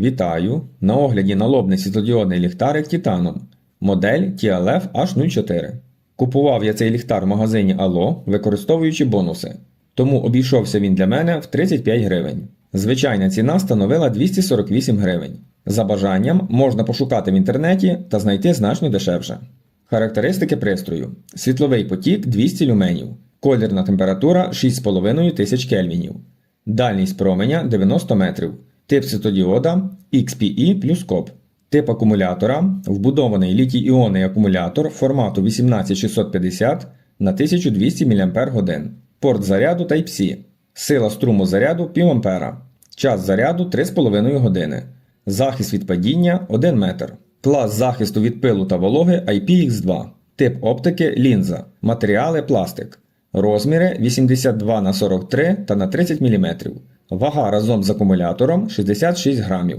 Вітаю! На огляді налобний світлодіодний ліхтарик Титаном. Модель TLF H04. Купував я цей ліхтар в магазині Allo, використовуючи бонуси. Тому обійшовся він для мене в 35 гривень. Звичайна ціна становила 248 гривень. За бажанням можна пошукати в інтернеті та знайти значно дешевше. Характеристики пристрою: світловий потік 200 люменів, колірна температура 6,5 тисяч кельвінів, дальність променя 90 метрів, тип світодіода XPE плюс КОП, тип акумулятора вбудований літій-іонний акумулятор формату 18650 на 1200 мАч, порт заряду Type-C, сила струму заряду 1,5 А, час заряду 3,5 години, захист від падіння 1 метр. Клас захисту від пилу та вологи IPX2. Тип оптики лінза. Матеріали пластик. Розміри 82 на 43 та на 30 мм. Вага разом з акумулятором 66 грамів.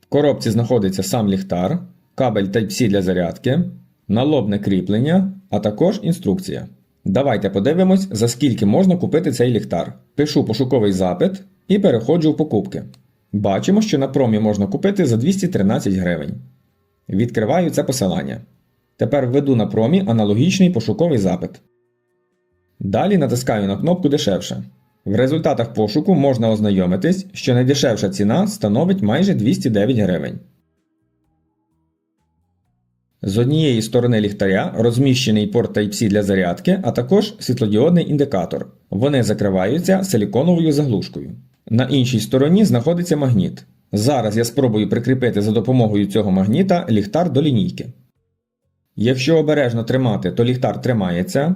В коробці знаходиться сам ліхтар, кабель Type-C для зарядки, налобне кріплення, а також інструкція. Давайте подивимось, за скільки можна купити цей ліхтар. Пишу пошуковий запит і переходжу в покупки. Бачимо, що на промі можна купити за 213 гривень. Відкриваю це посилання. Тепер введу на промі аналогічний пошуковий запит. Далі натискаю на кнопку Дешевше. В результатах пошуку можна ознайомитись, що найдешевша ціна становить майже 209 гривень. З однієї сторони ліхтаря розміщений порт Type-C для зарядки, а також світлодіодний індикатор. Вони закриваються силіконовою заглушкою. На іншій стороні знаходиться магніт. Зараз я спробую прикріпити за допомогою цього магніта ліхтар до лінійки. Якщо обережно тримати, то ліхтар тримається.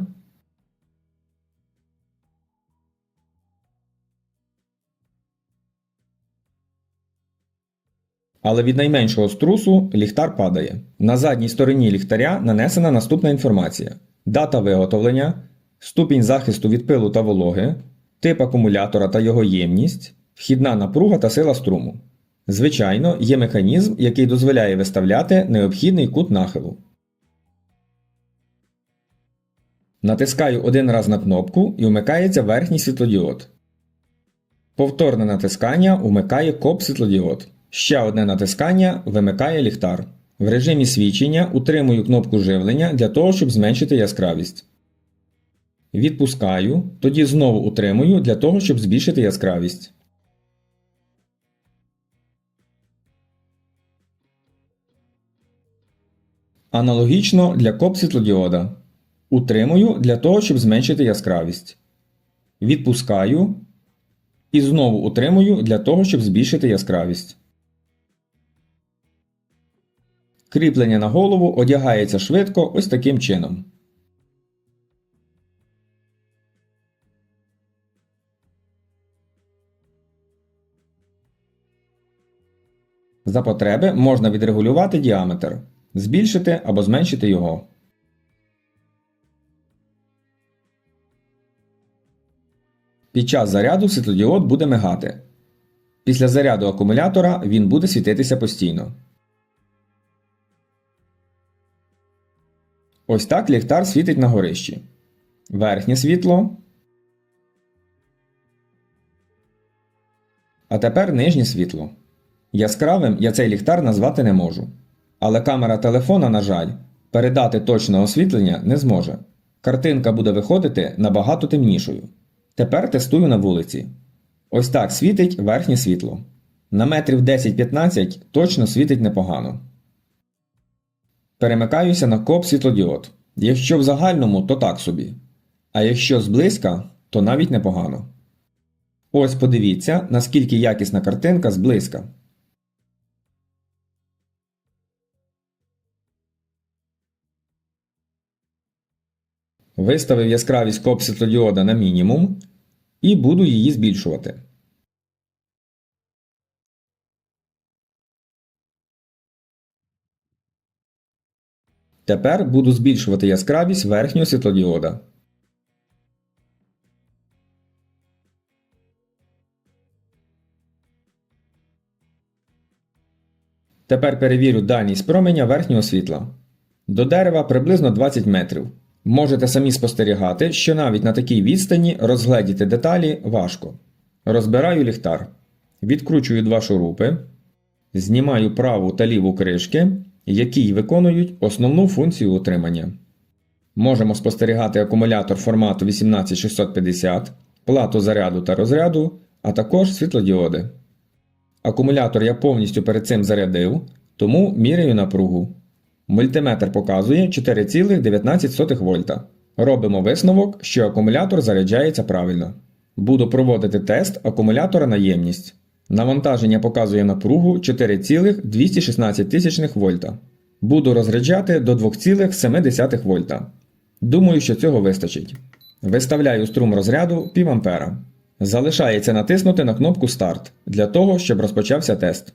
Але від найменшого струсу ліхтар падає. На задній стороні ліхтаря нанесена наступна інформація: дата виготовлення, ступінь захисту від пилу та вологи, тип акумулятора та його ємність, вхідна напруга та сила струму. Звичайно, є механізм, який дозволяє виставляти необхідний кут нахилу. Натискаю один раз на кнопку і вмикається верхній світлодіод. Повторне натискання вмикає коп світлодіод. Ще одне натискання вимикає ліхтар. В режимі свічення утримую кнопку живлення для того, щоб зменшити яскравість. Відпускаю, тоді знову утримую для того, щоб збільшити яскравість. Аналогічно для коп світлодіода. Утримую для того, щоб зменшити яскравість. Відпускаю і знову утримую для того, щоб збільшити яскравість. Кріплення на голову одягається швидко ось таким чином. За потреби можна відрегулювати діаметр, збільшити або зменшити його. Під час заряду світлодіод буде мигати. Після заряду акумулятора він буде світитися постійно. Ось так ліхтар світить на горищі. Верхнє світло. А тепер нижнє світло. Яскравим я цей ліхтар назвати не можу. Але камера телефона, на жаль, передати точне освітлення не зможе. Картинка буде виходити набагато темнішою. Тепер тестую на вулиці. Ось так світить верхнє світло. На метрів 10-15 точно світить непогано. Перемикаюся на коп світлодіод. Якщо в загальному, то так собі. А якщо зблизька, то навіть непогано. Ось подивіться, наскільки якісна картинка зблизька. Виставив яскравість коп світлодіода на мінімум і буду її збільшувати. Тепер буду збільшувати яскравість верхнього світлодіода. Тепер перевірю дальність променя верхнього світла. До дерева приблизно 20 метрів. Можете самі спостерігати, що навіть на такій відстані розгледіти деталі важко. Розбираю ліхтар. Відкручую два шурупи. Знімаю праву та ліву кришки, які виконують основну функцію утримання. Можемо спостерігати акумулятор формату 18650, плату заряду та розряду, а також світлодіоди. Акумулятор я повністю перед цим зарядив, тому міряю напругу. Мультиметр показує 4,19 вольта. Робимо висновок, що акумулятор заряджається правильно. Буду проводити тест акумулятора на ємність. Навантаження показує напругу 4,216 вольта. Буду розряджати до 2,7 вольта. Думаю, що цього вистачить. Виставляю струм розряду пів ампера. Залишається натиснути на кнопку Старт для того, щоб розпочався тест.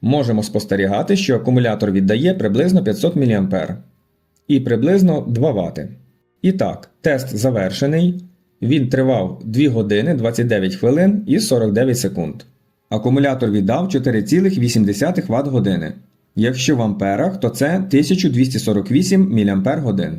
Можемо спостерігати, що акумулятор віддає приблизно 500 мА і приблизно 2 Вт. І так, тест завершений. Він тривав 2 години 29 хвилин і 49 секунд. Акумулятор віддав 4,8 Вт години. Якщо в амперах, то це 1248 мАч.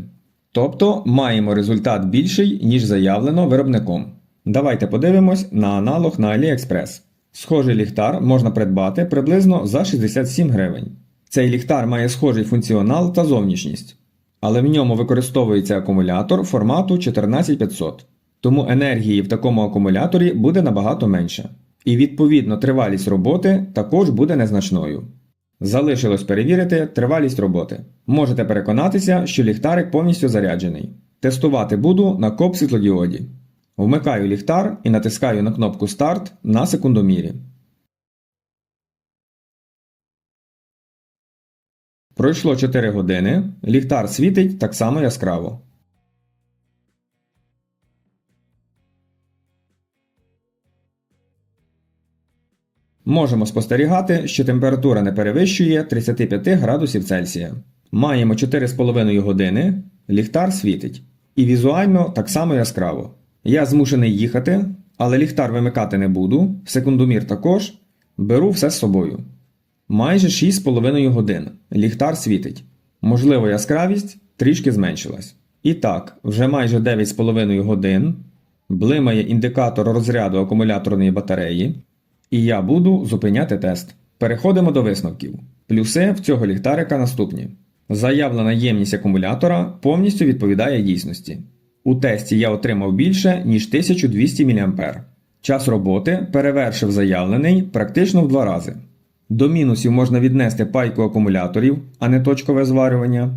Тобто маємо результат більший, ніж заявлено виробником. Давайте подивимось на аналог на AliExpress. Схожий ліхтар можна придбати приблизно за 67 гривень. Цей ліхтар має схожий функціонал та зовнішність, але в ньому використовується акумулятор формату 14500, тому енергії в такому акумуляторі буде набагато менше. І відповідно тривалість роботи також буде незначною. Залишилось перевірити тривалість роботи. Можете переконатися, що ліхтарик повністю заряджений. Тестувати буду на коп світлодіоді. Вмикаю ліхтар і натискаю на кнопку Старт на секундомірі. Пройшло 4 години. Ліхтар світить так само яскраво. Можемо спостерігати, що температура не перевищує 35 градусів Цельсія. Маємо 4,5 години, ліхтар світить. І візуально так само яскраво. Я змушений їхати, але ліхтар вимикати не буду, секундомір також. Беру все з собою. Майже 6,5 годин. Ліхтар світить. Можливо, яскравість трішки зменшилась. І так, вже майже 9,5 годин. Блимає індикатор розряду акумуляторної батареї. І я буду зупиняти тест. Переходимо до висновків. Плюси в цього ліхтарика наступні. Заявлена ємність акумулятора повністю відповідає дійсності. У тесті я отримав більше, ніж 1200 мА. Час роботи перевершив заявлений практично в два рази. До мінусів можна віднести пайку акумуляторів, а не точкове зварювання.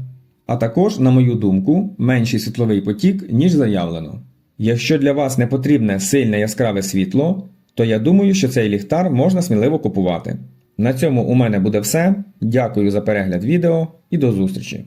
А також, на мою думку, менший світловий потік, ніж заявлено. Якщо для вас не потрібне сильне яскраве світло, то я думаю, що цей ліхтар можна сміливо купувати. На цьому у мене буде все. Дякую за перегляд відео і до зустрічі!